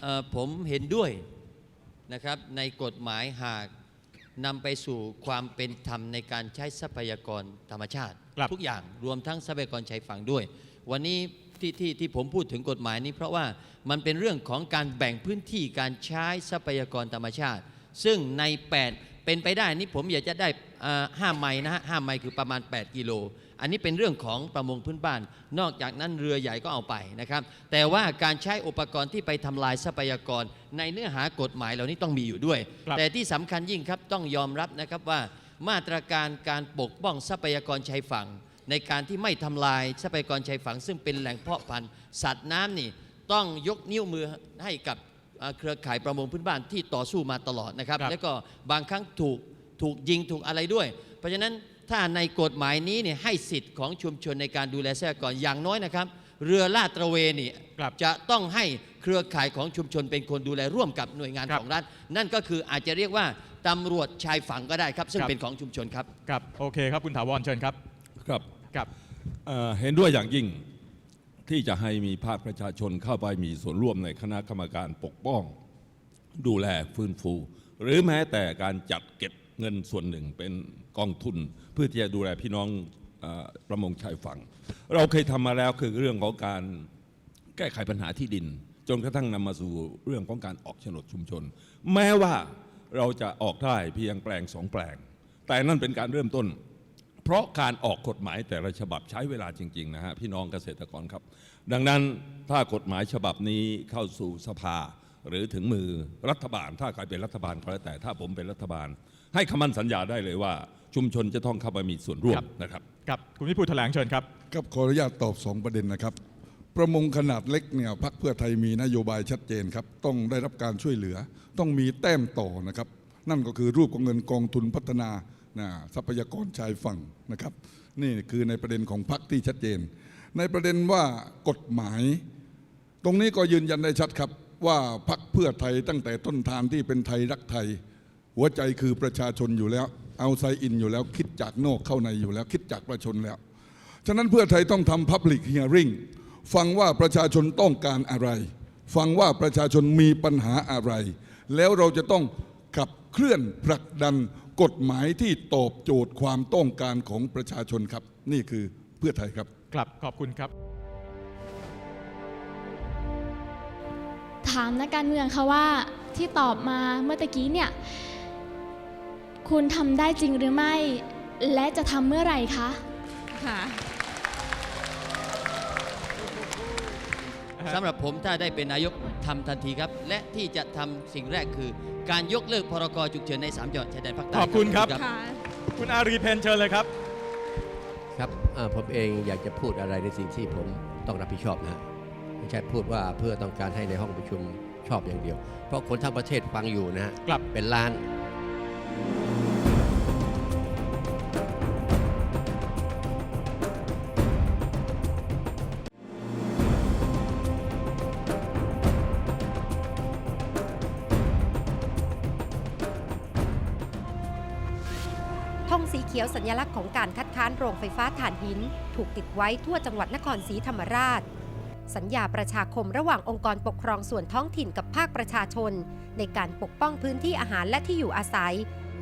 เอ่อผมเห็นด้วยนะครับในกฎหมายหากนำไปสู่ความเป็นธรรมในการใช้ทรัพยากรธรรมชาติครับทุกอย่างรวมทั้งทรัพยากรชายฝั่งด้วย วันนี้ที่ที่ที่ผมพูดถึงกฎหมายนี้ เพราะว่ามันเป็นเรื่องของการแบ่งพื้นที่การใช้ทรัพยากรธรรมชาติ ซึ่งใน 8 เป็นไปได้นี่ผมอยากจะได้อ่าห้าไมล์นะฮะห้าไมล์คือประมาณ 8 กิโล อันนี้เป็นเรื่องของประมงพื้นบ้าน นอกจากนั้นเรือใหญ่ก็เอาไปนะครับ แต่ว่าการใช้อุปกรณ์ที่ไปทำลายทรัพยากร ในเนื้อหากฎหมายเหล่านี้ต้องมีอยู่ด้วยครับแต่ที่สำคัญยิ่งครับต้องยอมรับนะครับว่ามาตรการการปกป้องทรัพยากรชายฝั่ง ในการที่ไม่ทำลายทรัพยากรชายฝั่ง ซึ่งเป็นแหล่งเพาะพันธุ์สัตว์น้ำนี่ต้องยกนิ้วมือให้กับ เอ่อเครือข่ายประมงพื้นบ้านที่ต่อสู้มาตลอดนะครับครับ แล้วก็บางครั้งถูกถูกยิงถูกอะไรด้วย เพราะฉะนั้นถ้าในกฎหมายนี้เนี่ยให้สิทธิ์ของชุมชนในการดูแลทรัพยากรอย่างน้อยนะครับ เรือลาดตระเวนนี่ครับจะต้องให้เครือข่ายของชุมชนเป็นคนดูแลร่วมกับหน่วยงานครับของรัฐ นั่นก็คืออาจจะเรียกว่าตำรวจชายฝั่งก็ได้ครับ ซึ่งครับเป็นของชุมชนครับครับโอเคครับคุณถาวรเชิญครับครับครับเอ่อเห็นด้วยอย่างยิ่ง ที่จะให้มีภาคประชาชนเข้าไปมีส่วนร่วมในคณะกรรมการปกป้อง ดูแลฟื้นฟู หรือแม้แต่การจัดเก็บเงินส่วนหนึ่งเป็นกองทุน เพื่อที่จะดูแลพี่น้องอประมงชายฝั่ง เราเคยทำมาแล้วคือเรื่องของการแก้ไขปัญหาที่ดิน จนกระทั่งนำมาสู่เรื่องของการออกโฉนดชุมชน แม้ว่าเราจะออกได้เพียงแปลงสองแปลง แต่นั่นเป็นการเริ่มต้น เพราะการออกกฎหมายแต่ละฉบับใช้เวลาจริง ๆ นะฮะ พี่น้องเกษตรกรครับ ดังนั้นถ้ากฎหมายฉบับนี้เข้าสู่สภา หรือถึงมือรัฐบาล ถ้าใครเป็นรัฐบาลก็แล้วแต่ถ้าผมเป็นรัฐบาล ให้คำมั่นสัญญาได้เลยว่า ชุมชนจะต้องเข้าไปมีส่วนร่วมครับนะครับ ครับคุณวิพูดแถลงเชิญครับครับขออนุญาตตอบสองประเด็นนะครับ ประมงขนาดเล็กเนี่ยพักเพื่อไทยมีนโยบายชัดเจนครับ ต้องได้รับการช่วยเหลือ ต้องมีแต้มต่อนะครับ นั่นก็คือรูปของเงินกองทุนพัฒนา นะทรัพยากรชายฝั่งนะครับ นี่คือในประเด็นของพักที่ชัดเจน ในประเด็นว่ากฎหมาย ตรงนี้ก็ยืนยันได้ชัดครับ ว่าพักเพื่อไทยตั้งแต่ต้นทางที่เป็นไทยรักไทย หัวใจคือประชาชนอยู่แล้ว เอาไซอินอยู่แล้วคิดจากนอกเข้าในอยู่แล้ว คิดจากประชาชนแล้ว ฉะนั้นเพื่อไทยต้องทำ Public Hearing ฟังว่าประชาชนต้องการอะไร ฟังว่าประชาชนมีปัญหาอะไร แล้วเราจะต้องขับเคลื่อนผลักดัน กฎหมายที่ตอบโจทย์ความต้องการของประชาชนครับ นี่คือเพื่อไทยครับครับขอบคุณครับ ถามนักการเมืองค่ะว่าที่ตอบมาเมื่อตะกี้เนี่ย คุณทำได้จริงหรือไม่ และจะทำเมื่อไหร่คะ ค่ะ สำหรับผมถ้าได้เป็นนายกทำทันทีครับ และที่จะทำสิ่งแรกคือ การยกเลิกพรกฉุกเฉินใน 3 จังหวัดชายแดนภาคใต้ขอบคุณครับค่ะคุณอารีเพนเชิญเลยครับ ครับเอ่อผมเองอยากจะพูดอะไรในสิ่งที่ผมต้องรับผิดชอบนะฮะไม่ใช่พูดว่าเพื่อต้องการให้ในห้องประชุมชอบอย่างเดียว เพราะคนทั้งประเทศฟังอยู่นะฮะครับเป็นล้าน ธงสีเขียวสัญลักษณ์ของการคัดค้านโรงไฟฟ้าถ่านหิน ถูกติดไว้ทั่วจังหวัดนครศรีธรรมราช สัญญาประชาคมระหว่างองค์กรปกครองส่วนท้องถิ่นกับภาคประชาชน ในการปกป้องพื้นที่อาหารและที่อยู่อาศัย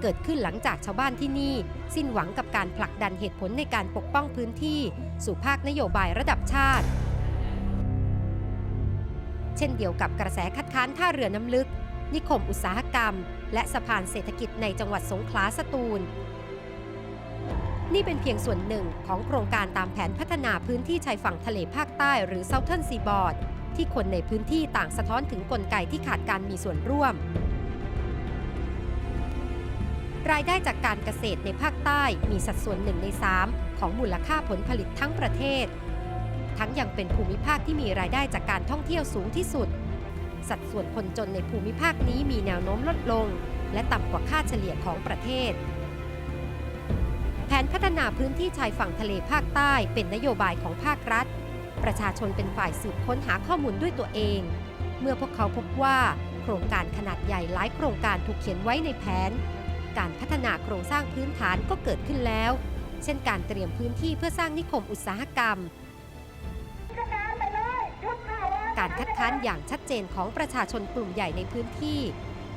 เกิดขึ้นหลังจากชาวบ้านที่นี่ สิ้นหวังกับการผลักดันเหตุผลในการปกป้องพื้นที่ สู่ภาคนโยบายระดับชาติ เช่นเดียวกับกระแสคัดค้านท่าเรือน้ำลึก นิคมอุตสาหกรรม และสะพานเศรษฐกิจในจังหวัดสงขลาสตูล นี่เป็นเพียงส่วนหนึ่งของโครงการตามแผนพัฒนาพื้นที่ชายฝั่งทะเลภาคใต้หรือ Southern Seaboard ที่คนในพื้นที่ต่างสะท้อนถึงกลไกที่ขาดการมีส่วนร่วม รายได้จากการเกษตรในภาคใต้มีสัดส่วนหนึ่งใน 3 ของมูลค่าผลผลิตทั้งประเทศ ทั้งยังเป็นภูมิภาคที่มีรายได้จากการท่องเที่ยวสูงที่สุด สัดส่วนคนจนในภูมิภาคนี้มีแนวโน้มลดลง และต่ำกว่าค่าเฉลี่ยของประเทศ แผนพัฒนาพื้นที่ชายฝั่งทะเลภาคใต้เป็นนโยบายของภาครัฐ ประชาชนเป็นฝ่ายสืบค้นหาข้อมูลด้วยตัวเอง เมื่อพวกเขาพบว่าโครงการขนาดใหญ่หลายโครงการถูกเขียนไว้ในแผน การพัฒนาโครงสร้างพื้นฐานก็เกิดขึ้นแล้ว เช่นการเตรียมพื้นที่เพื่อสร้างนิคมอุตสาหกรรม การคัดค้านอย่างชัดเจนของประชาชนกลุ่มใหญ่ในพื้นที่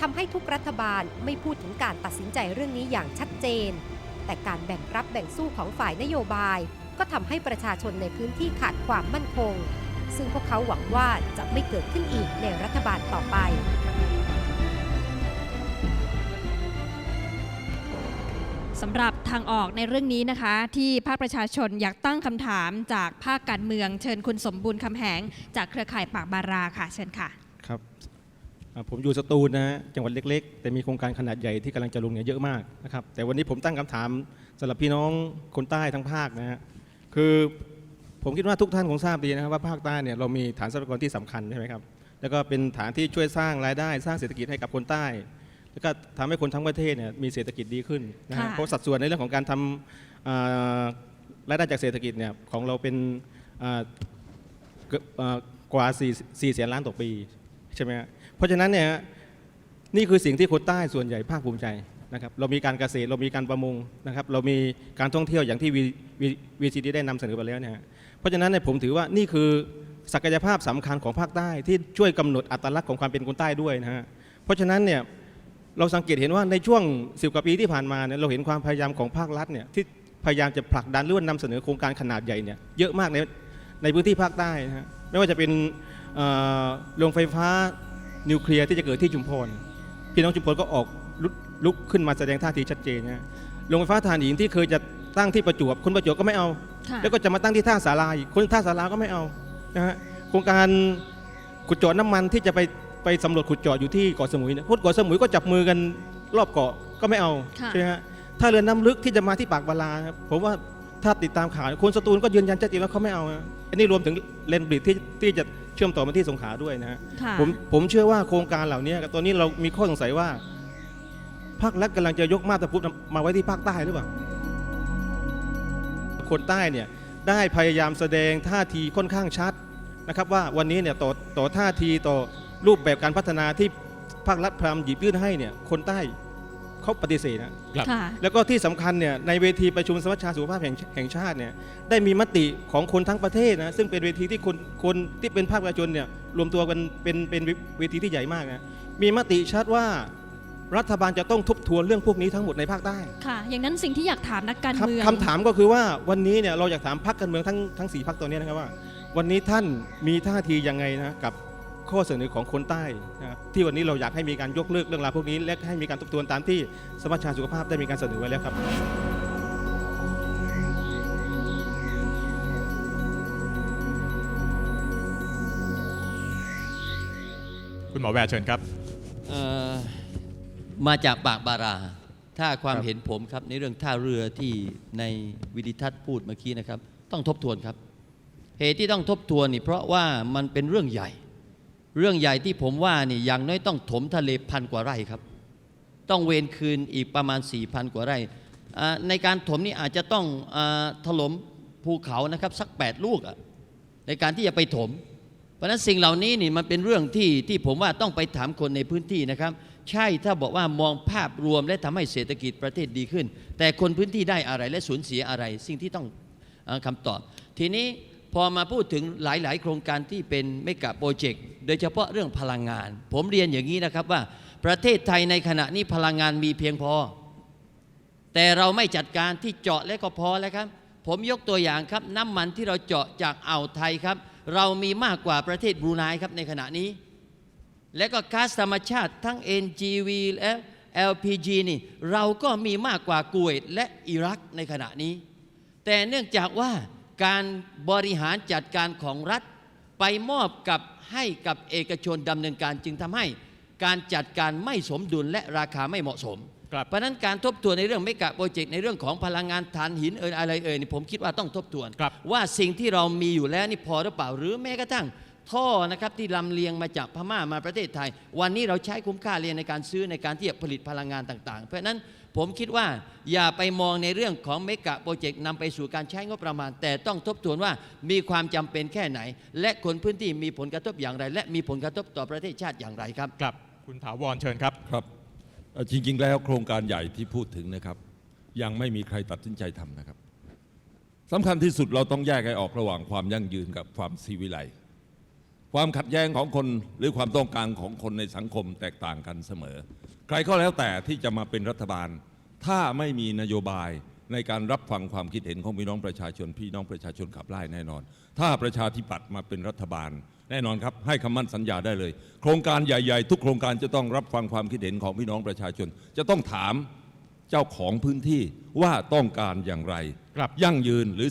ทำให้ทุกรัฐบาลไม่พูดถึงการตัดสินใจเรื่องนี้อย่างชัดเจน แต่การแบ่งรับแบ่งสู้ของฝ่ายนโยบาย ก็ทำให้ประชาชนในพื้นที่ขาดความมั่นคง ซึ่งพวกเขาหวังว่าจะไม่เกิดขึ้นอีกในรัฐบาลต่อไปสำหรับทางออกในเรื่องนี้นะคะ ที่ภาคประชาชนอยากตั้งคำถามจากภาคการเมือง เชิญคุณสมบูรณ์คำแหง จากเครือข่ายปากบาราค่ะ เชิญค่ะ ครับอ่า ผมอยู่สตูลนะฮะจังหวัดเล็ก ๆ แต่มีโครงการขนาดใหญ่ที่กำลังจะลงเนี่ยเยอะมากนะครับแต่วันนี้ผมตั้งคำถามสำหรับพี่น้องคนใต้ทั้งภาคนะฮะคือผมคิดว่าทุกท่านคงทราบดีนะครับว่าภาคใต้เนี่ยเรามีฐานทรัพยากรที่สำคัญใช่ไหมครับแล้วก็เป็นฐานที่ช่วยสร้างรายได้ สร้างเศรษฐกิจให้กับคนใต้ แล้วก็ทำให้คนทั้งประเทศเนี่ยมีเศรษฐกิจดีขึ้นนะฮะค่ะเพราะสัดส่วนในเรื่องของการทำอ่ารายได้จากเศรษฐกิจเนี่ยของเราเป็นอ่าเกือบเอ่อกว่า4 4แสนล้านต่อปีใช่ไหมฮะเพ ราะฉะนั้นเนี่ยนี่คือสิ่งที่คนใต้ส่วนใหญ่ภาคภูมิใจนะครับเรามีการเกษตรเรามีการประมงนะครับเรามีการท่องเที่ยวอย่างที่วีซีดีได้นำเสนอไปแล้วเนี่ยฮะเพราะฉะนั้นเนี่ยผมถือว่านี่คือศักยภาพสำคัญของภาคใต้ที่ช่วยกำหนดอัตลักษณ์ของความเป็นคนใต้ด้วยนะฮะเพราะฉะนั้นเนี่ยเราสังเกตเห็นว่าในช่วงสิบกว่าปีที่ผ่านมาเนี่ยเราเห็นความพยายามของภาครัฐเนี่ยที่พยายามจะผลักดันรือว่านำเสนอโครงการขนาดใหญ่เนี่ยเยอะมากในในพื้นที่ภาคใต้นะฮะไม่ว่าจะเป็นโรงไฟฟ้า นิวเคลียร์ที่จะเกิดที่ชุมพรพี่น้องชุมพรก็ออกลุกลุกขึ้นมาแสดงท่าทีชัดเจนนะฮะโรงไฟฟ้าถ่านหินที่เคยจะตั้งที่ประจวบคนประจวบก็ไม่เอาค่ะแล้วก็จะมาตั้งที่ท่าสาราอีกคนท่าสาราก็ไม่เอานะฮะโครงการขุดเจาะน้ำมันที่จะไปไปสำรวจขุดเจาะอยู่ที่เกาะสมุยเนี่ยคนเกาะสมุยก็จับมือกันรอบเกาะก็ไม่เอาค่ะใช่ไหมฮะถ้าเรือน้ำลึกที่จะมาที่ปากบาลาครับผมว่าถ้าติดตามข่าวคนสตูลก็ยืนยันชัดเจนว่าเขาไม่เอานะอันนี้รวมถึงเลนบริดที่ที่จะ เชื่อมต่อมาที่สงขลาด้วยนะฮะค่ะผมผมเชื่อว่าโครงการเหล่านี้ตอนนี้เรามีข้อสงสัยว่าภาครัฐกำลังจะยกมาตรพุทธมาไว้ที่ภาคใต้หรือเปล่าคนใต้เนี่ยได้พยายามแสดงท่าทีค่อนข้างชัดนะครับว่าวันนี้เนี่ยต่อต่อท่าทีต่อรูปแบบการพัฒนาที่ภาครัฐพยายามหยิบยื่นให้เนี่ยคนใต้ เขาปฏิเสธนะค่ะแล้วก็ที่สำคัญเนี่ยในเวทีประชุมสมัชชาสุขภาพแห่งแห่งชาติเนี่ยได้มีมติของคนทั้งประเทศนะซึ่งเป็นเวทีที่คนคนที่เป็นภาคประชาชนเนี่ยรวมตัวกันเป็นเป็นเวทีที่ใหญ่มากนะมีมติชัดว่ารัฐบาลจะต้องทบทวนเรื่องพวกนี้ทั้งหมดในภาคใต้ค่ะ อย่างนั้นสิ่งที่อยากถามนักการครับเมืองคำถามก็คือว่าวันนี้เนี่ยเราอยากถามพรรคการเมืองทั้งทั้งสี่พรรคตัวนี้นะครับว่า วันนี้ท่านมีท่าทียังไงนะกับ ข้อเสนอของคนใต้นะครับที่วันนี้เราอยากให้มีการยกเลิกเรื่องราวพวกนี้ และให้มีการทบทวนตามที่สมัชชาสุขภาพได้มีการเสนอไว้แล้วครับคุณหมอแวร์เชิญครับเอ่อมาจากปากบารา ถ้าความครับเห็นผมครับในเรื่องท่าเรือที่ในวิดิทัศน์พูดเมื่อกี้นะครับ ต้องทบทวนครับ เหตุที่ต้องทบทวนนี่เพราะว่ามันเป็นเรื่องใหญ่ เรื่องใหญ่ที่ผมว่านี่อย่างน้อยต้องถมทะเลพันกว่าไร่ครับ ต้องเวนคืนอีกประมาณ 4,000 กว่าไร่ในการถมนี่อาจจะต้องอถล่มภูเขานะครับสัก 8 ลูกในการที่จะไปถม เพราะนั้นสิ่งเหล่านี้นี่มันเป็นเรื่องที่ที่ผมว่าต้องไปถามคนในพื้นที่นะครับ ใช่ถ้าบอกว่ามองภาพรวมและทำให้เศรษฐกิจประเทศดีขึ้น แต่คนพื้นที่ได้อะไรและสูญเสียอะไร สิ่งที่ต้องออคำตอบ ทีนี้ พอมาพูดถึงหลาย ๆ โครงการที่เป็นเมกะโปรเจกต์โดยเฉพาะเรื่องพลังงาน ผมเรียนอย่างนี้นะครับว่า ประเทศไทยในขณะนี้พลังงานมีเพียงพอ แต่เราไม่จัดการที่เจาะและก็พอแล้วครับ ผมยกตัวอย่างครับน้ำมันที่เราเจาะจากอ่าวไทยครับ เรามีมากกว่าประเทศบรูไนครับในขณะนี้ และก็ก๊าซธรรมชาติทั้ง NGV และ LPG นี่เราก็มีมากกว่ากุเวตและอิรักในขณะนี้ แต่เนื่องจากว่า การบริหารจัดการของรัฐ ไปมอบกับให้กับเอกชนดำเนินการจึงทำให้การจัดการไม่สมดุลและราคาไม่เหมาะสมครับเพราะฉะนั้นการทบทวนในเรื่องเมกะโปรเจกต์ในเรื่องของพลังงานถ่านหินเอ่ยอะไรเอ่ยนี่ผมคิดว่าต้องทบทวนครับว่าสิ่งที่เรามีอยู่แล้วนี่พอหรือเปล่าหรือแม้กระทั่งท่อนะครับที่ลำเลียงมาจากพม่ามาประเทศไทย วันนี้เราใช้คุ้มค่าเรียนในการซื้อในการที่จะผลิตพลังงานต่าง ๆ เพราะฉะนั้น ผมคิดว่าอย่าไปมองในเรื่องของเมกะโปรเจกต์นำไปสู่การใช้งบประมาณ แต่ต้องทบทวนว่ามีความจำเป็นแค่ไหน และคนพื้นที่มีผลกระทบอย่างไร และมีผลกระทบต่อประเทศชาติอย่างไรครับครับ คุณถาวรเชิญครับครับเอ่อจริง ๆ แล้วโครงการใหญ่ที่พูดถึงนะครับ ยังไม่มีใครตัดสินใจทำนะครับสำคัญที่สุดเราต้องแยกให้ออกระหว่างความยั่งยืนกับความซีวิไลความขัดแย้งของคนหรือความต้องการของคนในสังคมแตกต่างกันเสมอใค รก็แล้วแต่ที่จะมาเป็นรัฐบาล ถ้าไม่มีนโยบายในการรับฟังความคิดเห็นของพี่น้องประชาชน พี่น้องประชาชนขับไล่แน่นอน ถ้าประชาธิปัตย์มาเป็นรัฐบาล แน่นอนครับ ให้คำมั่นสัญญาได้เลย โครงการใหญ่ ๆ ทุกโครงการจะต้องรับฟังความคิดเห็นของพี่น้องประชาชน จะต้องถามเจ้าของพื้นที่ว่าต้องการอย่างไรครับยั่งยืนหรือ